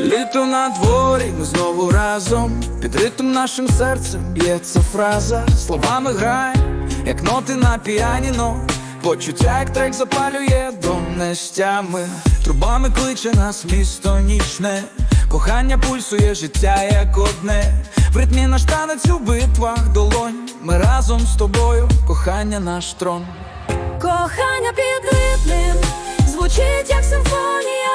Літо на дворі, ми знову разом. Під ритм нашим серцем б'ється фраза. Словами грає, як ноти на піаніно. Почуття, як трек запалює до нестями. Трубами кличе нас місто нічне. Кохання пульсує життя як одне. В ритмі наш танець у битвах долонь. Ми разом з тобою, кохання наш трон. Кохання під ритмом звучить як симфонія.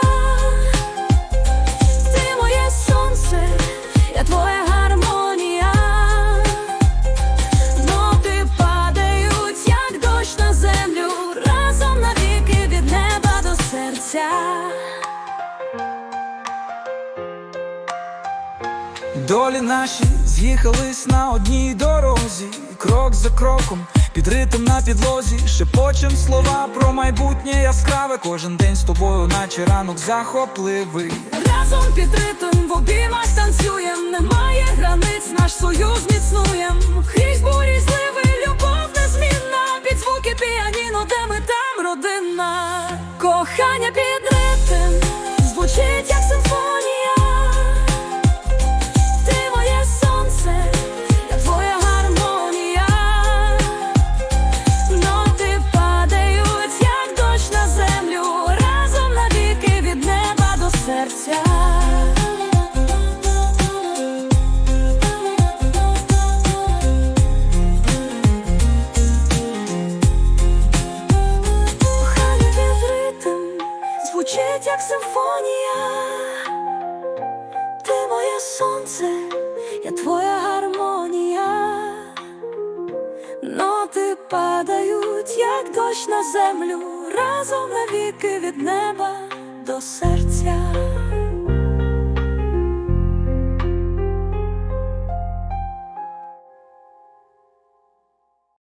Долі наші з'їхались на одній дорозі, крок за кроком, під ритм на підлозі, шепочем слова про майбутнє яскраве. Кожен день з тобою, наче ранок захопливий. Разом під ритм в обіймах танцюєм, немає границь, наш союз міцнуєм. Крізь бурі зливи, любов незмінна, під звуки піаніно, де ми там родина. Кохання під ритм звучить як серця. Звучить як симфонія. Ти моє сонце, я твоя гармонія. Ноти падають, як дощ на землю, разом навіки від неба до серця.